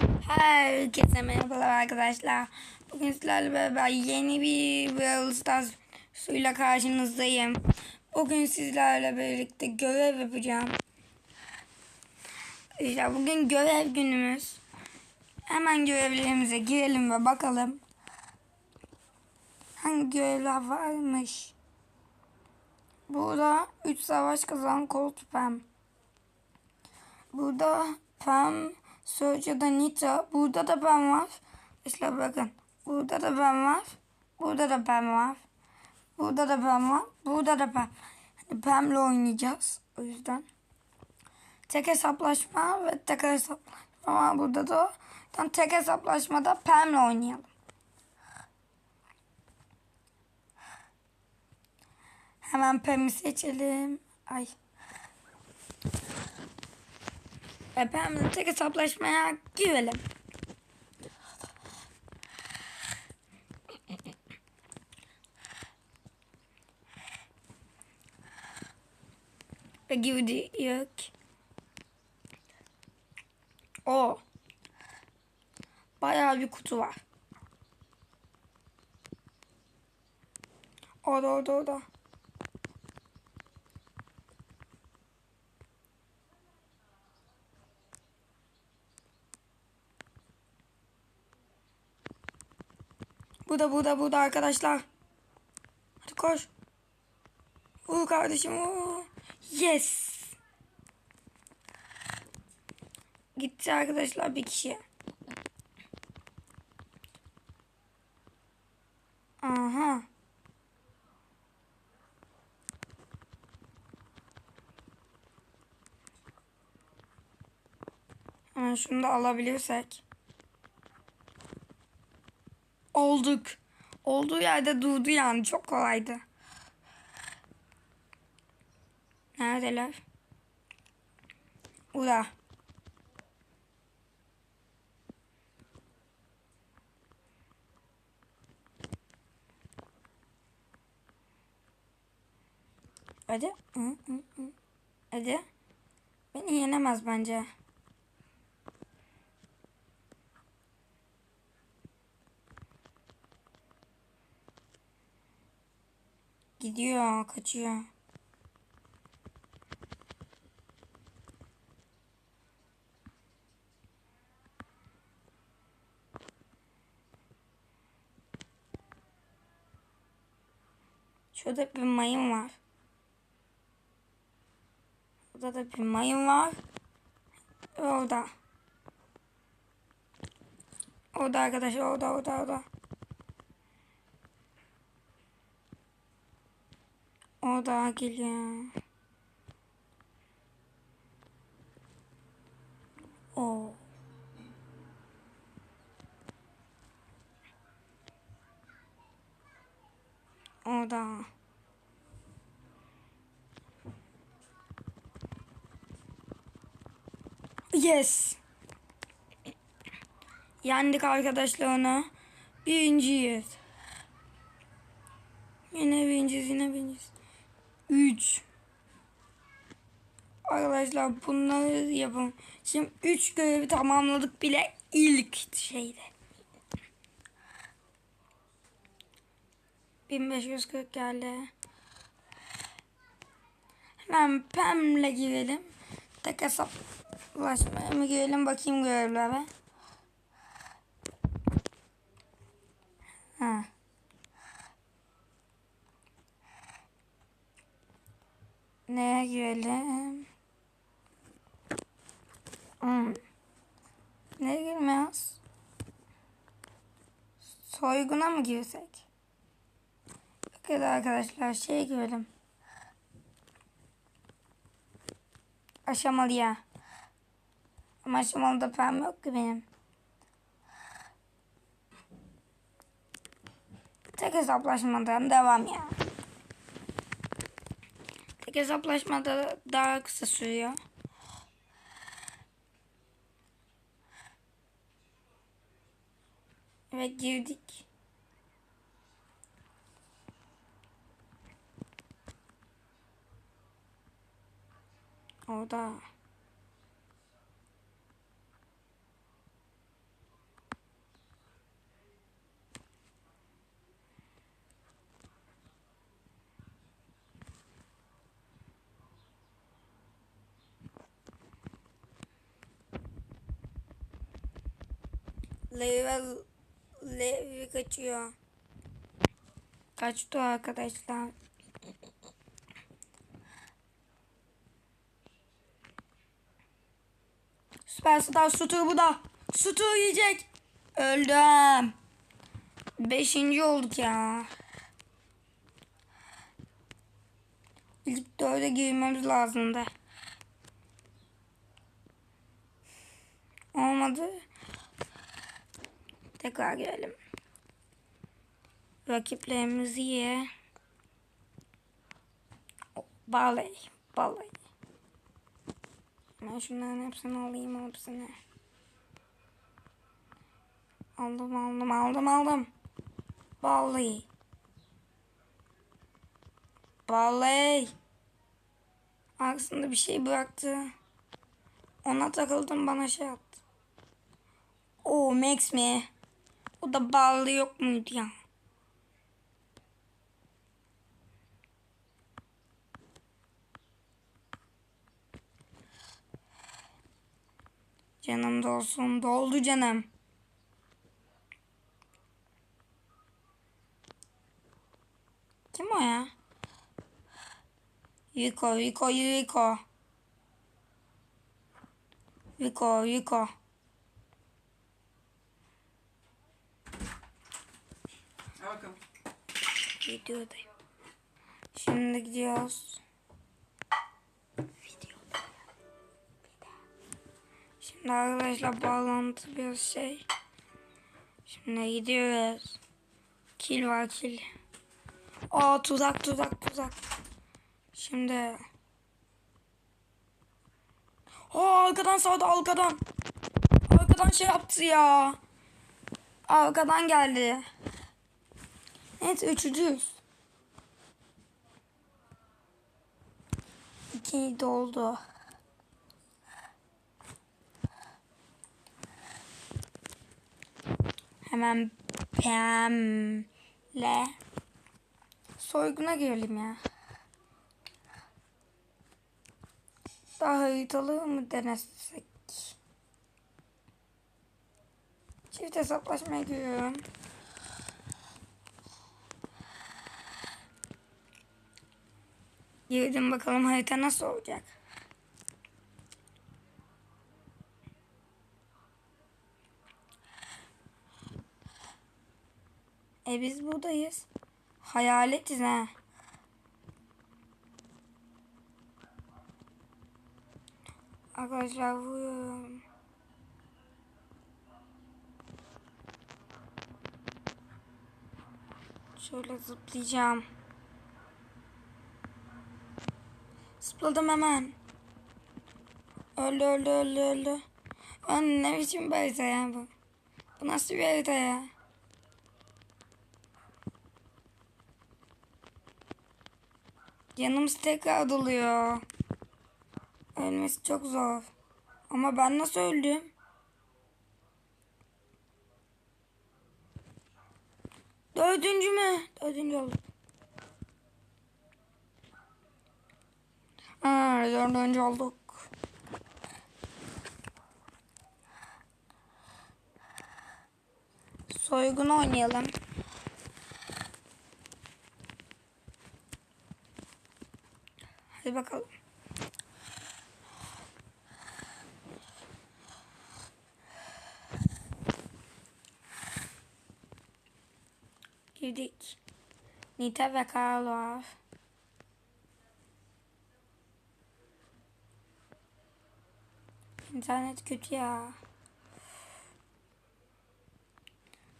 Herkese merhabalar arkadaşlar. Bugün sizlerle beraber yeni bir Brawl Stars suyla karşınızdayım. Bugün sizlerle birlikte görev yapacağım. İşte bugün görev günümüz. Hemen görevlerimize girelim ve bakalım. Hangi görevler varmış? Burada 3 savaş kazanan Colt Pam. Burada Pam, Surge ya da Nita. Burada da Pam var. İşte bakın. Burada da Pam var. Burada da Pam var. Burada da Pam var. Burada da Pam. Hani Pam'le oynayacağız. O yüzden. Tek hesaplaşma ve tek hesaplaşma var burada da. Yani tek hesaplaşmada Pam'le oynayalım. Hemen Pam'i seçelim. Ay. Pam'le tek hesaplaşmaya girelim. Ve girdik. O. Bayağı bir kutu var. Orada orada orada. Burada burada burada arkadaşlar. Hadi koş. Vur kardeşim. Vur. Yes. Gitti arkadaşlar bir kişi. Aha. Hemen şunu da alabilirsek. Olduk. Olduğu yerde durdu yani. Çok kolaydı. Neredeler? Ura. Hadi. Hadi. Beni yenemez bence. Gidiyor, kaçıyor. Şurada bir mayın var. Burada da bir mayın var. Orada. Orada arkadaşlar orada orada orada. O da geliyor. O. O da. Yes. Yendik arkadaşlar onu. Birinciyiz. Yine birinciyiz yine birinciyiz. 3 Arkadaşlar bunları yapalım. Şimdi 3 görevi tamamladık bile ilk şeyde. 1540 geldi. Hemen Pam'le girelim. Tek hesaplaşmaya mı girelim bakayım görevlere. Ha. Neye girelim? Hmm. Ne girmez? Soyguna mı girsek? Da arkadaşlar şey girelim. Aşamalıya. Ama aşamalıda pem yok ki benim. Tek hesaplaşmadan devam ya. Tek hesaplaşmada daha kısa sürüyor. Ve girdik. Orada. Level level kaçıyor. Kaçtı arkadaşlar. Süperstar Sutur bu da. Sutur yiyecek. Öldüm. Beşinci olduk ya. İlk dörde girmemiz lazımdı. Tekrar girelim. Rakiplerimizi ye. Baley. Baley. Ben şunların hepsini alayım hepsini. Aldım aldım aldım aldım. Baley. Baley. Aslında bir şey bıraktı. Ona takıldım bana şey attı. O Max mi? O da bağlı yok muydu ya? Canım dolsun. Doldu canım. Kim o ya? Yuko, Yuko, Yuko. Yuko, Yuko. Al bakalım. Videodayım. Şimdi gidiyoruz. Şimdi arkadaşlar bağlantı bir şey. Şimdi gidiyoruz. Kil var kil. Aa tuzak tuzak tuzak. Şimdi. Aa arkadan sağda arkadan. Arkadan şey yaptı ya. Arkadan geldi. Evet üçüncüyüz. İki doldu. Hemen Pam'le soyguna girelim ya. Daha haritalı mı denesek? Çift hesaplaşmaya giriyorum. Girdim bakalım harita nasıl olacak. E biz buradayız. Hayaletiz ha. Arkadaşlar vuruyorum. Şöyle zıplayacağım. Zıpladım hemen. Öldü öldü öldü öldü. Lan ne biçim bir harita ya bu? Bu nasıl bir harita ya? Yanımız tekrar doluyor. Ölmesi çok zor. Ama ben nasıl öldüm? Dördüncü mü? Dördüncü oldum. Aa, dördüncü olduk. Soygun oynayalım. Hadi bakalım. Girdik. Nita ve var. İnternet kötü ya.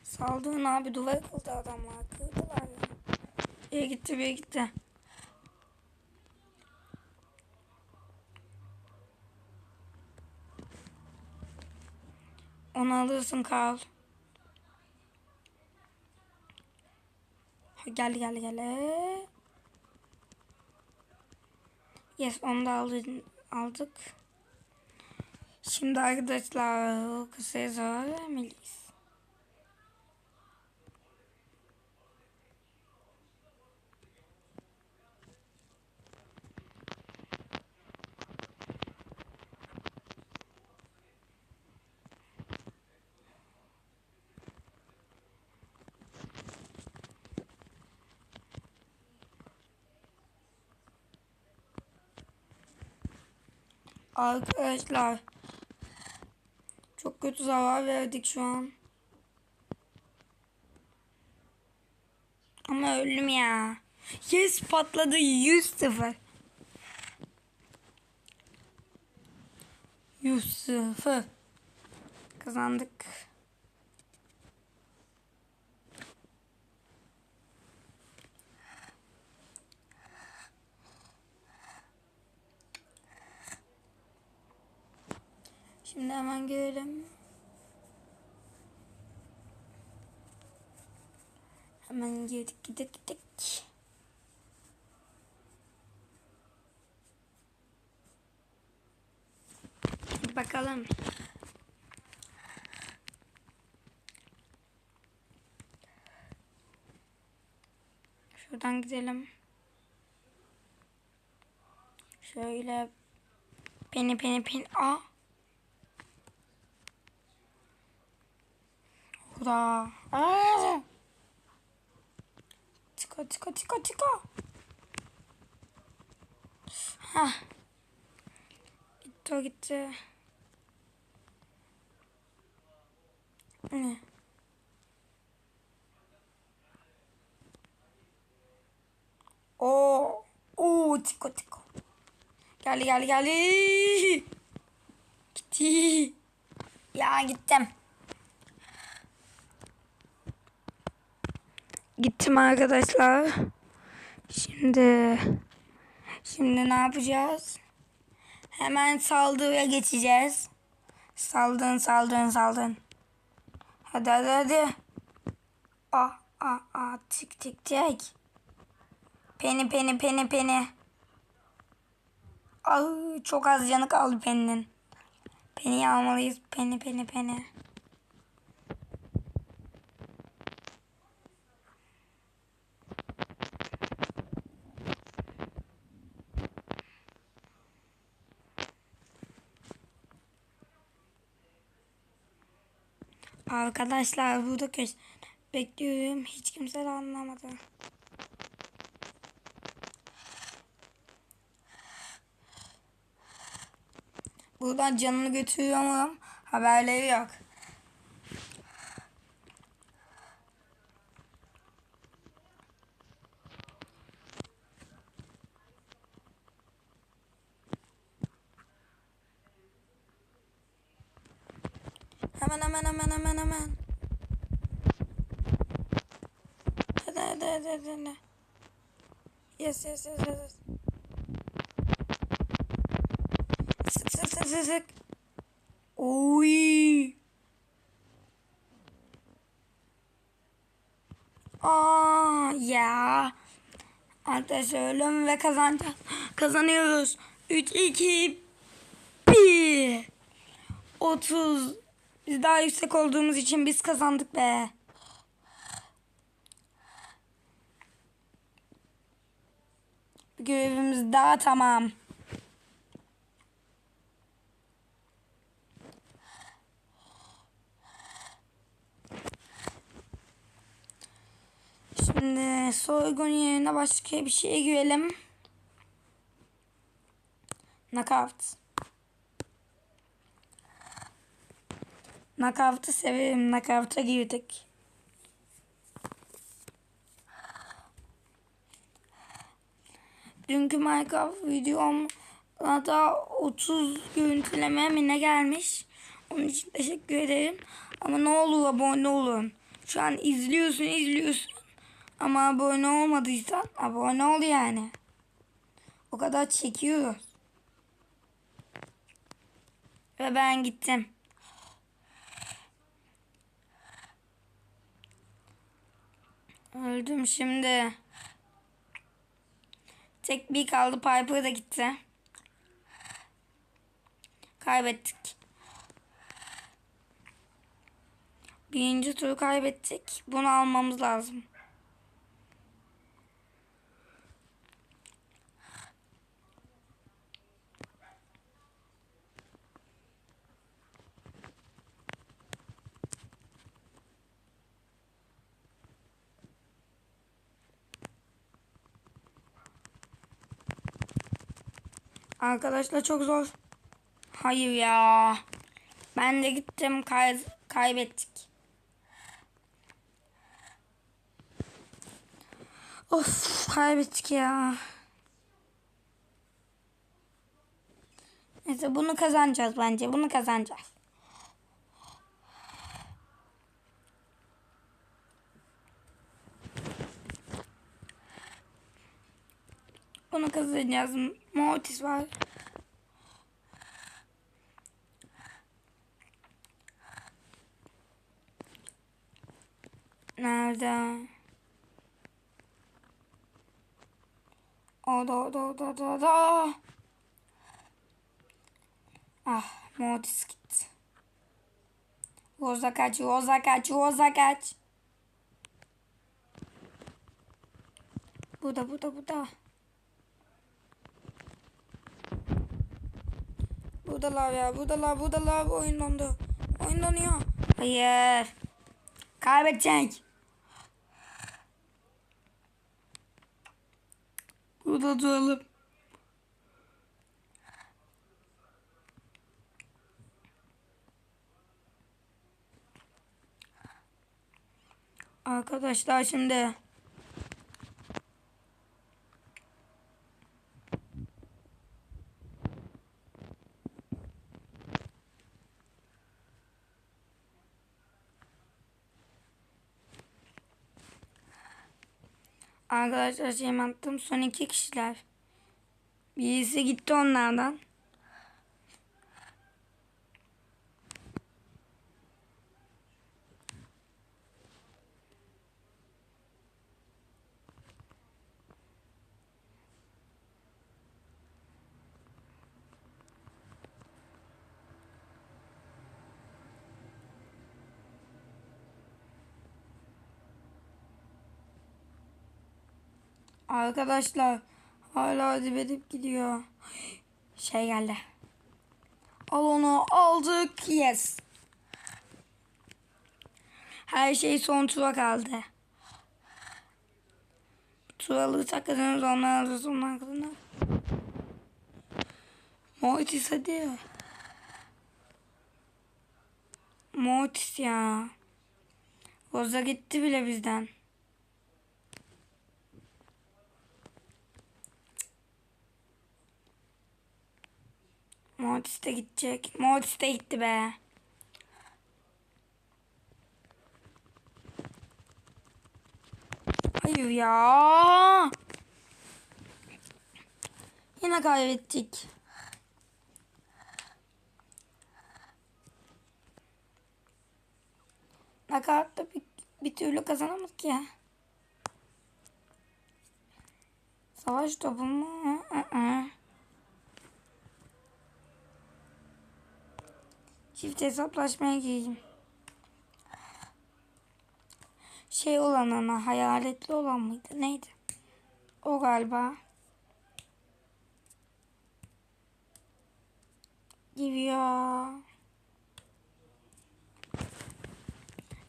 Saldırın abi duvar kıldı adamlar. Kırdılar ya. Bir gitti bir gitti. Onu alırsın Carl. Gel gel gel. Yes onu da aldık. Şimdi arkadaşlar kısaya zarar vermeliyiz. Arkadaşlar Kötü zarar verdik şu an. Ama öldüm ya. Yes patladı 100 0. 100 0. Kazandık. Şimdi hemen görelim. Hemen girdik gittik gittik. Bakalım. Şuradan gidelim. Şöyle peni peni peni. Aa. Burada. Aa. Çıka çıka çıka çıka. Hah. Gitti o gitti. Ne? Oo. Oo tiko tiko. Geldi geldi geldi. Gitti. Ya gittim. Gittim arkadaşlar. Şimdi şimdi ne yapacağız? Hemen saldırıya geçeceğiz. Saldırın saldırın saldırın. Hadi hadi hadi. Ah ah ah tik tik tik. Peni peni peni peni. Ah çok az canı kaldı peninin. Peni almalıyız. Peni peni peni. Arkadaşlar burada köş bekliyorum. Hiç kimse de anlamadı. Buradan canını götürüyorum. Haberleri yok. Hemen hemen hemen hemen hemen. Hadi Yes yes yes yes. yes. Sık sık sık sık sık. Oy. Aa ya. Arkadaşlar ölüm ve kazanacağız. Kazanıyoruz. 3 2 1 30 Biz daha yüksek olduğumuz için biz kazandık be. Görevimiz daha tamam. Şimdi soygun yerine başka bir şeye girelim. Knockout. Knockout'u severim. Knockout'a girdik. Dünkü Minecraft videom da 30 görüntüleme mi ne gelmiş. Onun için teşekkür ederim. Ama ne olur abone olun. Şu an izliyorsun izliyorsun. Ama abone olmadıysan abone ol yani. O kadar çekiyoruz. Ve ben gittim. Öldüm şimdi. Tek bir kaldı. Piper da gitti. Kaybettik. Birinci turu kaybettik. Bunu almamız lazım. Arkadaşlar çok zor. Hayır ya. Ben de gittim kay kaybettik. Of kaybettik ya. Neyse bunu kazanacağız bence. Bunu kazanacağız. Bunu kazanacağız. Mortis var. Nerede? Orada orada orada orada orada. Ah Mortis gitti. Roza kaç, Roza kaç, Roza kaç. Burada, burada, burada. Buradalar ya, buradalar, buradalar. Oyun dondu. Oyun donuyor. Hayır. Kaybedecek. Burada duralım. Arkadaşlar şimdi Arkadaşlar şey attım son iki kişiler. Birisi gitti onlardan. Arkadaşlar hala dibedip gidiyor. Şey geldi. Al onu aldık. Yes. Her şey son tura kaldı. Tur alırsak kazanırız. Onlar alırız. Onlar. Mortis hadi. Mortis ya. Roza gitti bile bizden. Mortis de gidecek. Mortis de gitti be. Hayır ya. Yine kaybettik. Nakaratla bir, bir türlü kazanamadık ya. Savaş topu mu? Hı hı. Çift hesaplaşmaya gireyim. Şey olan ana hayaletli olan mıydı? Neydi? O galiba. Giriyor.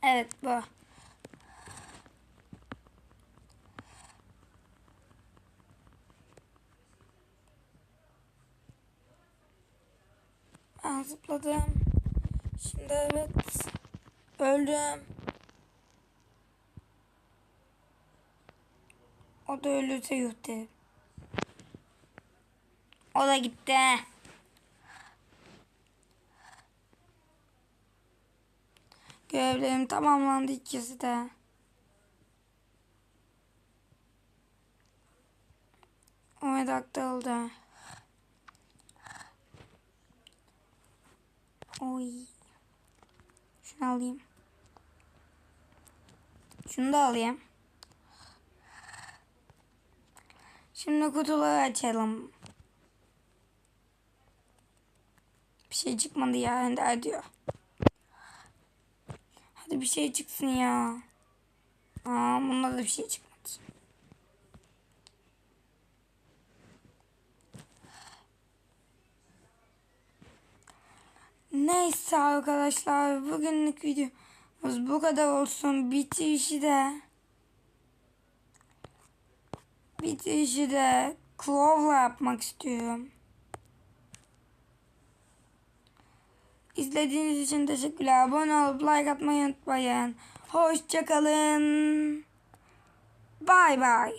Evet bu. Ben zıpladım. Şimdi evet. Öldüm. O da ölürse yuh derim. O da gitti. Görevlerim tamamlandı ikisi de. O medakta oldu. Oy. Şunu alayım. Şunu da alayım. Şimdi kutuları açalım. Bir şey çıkmadı ya Ender diyor. Hadi bir şey çıksın ya. Aa bunda da bir şey çıkmadı. Neyse arkadaşlar bugünlük videomuz bu kadar olsun. Bitirişi de bitirişi de Crow'la yapmak istiyorum. İzlediğiniz için teşekkürler. Abone olup like atmayı unutmayın. Hoşçakalın. Bay bay.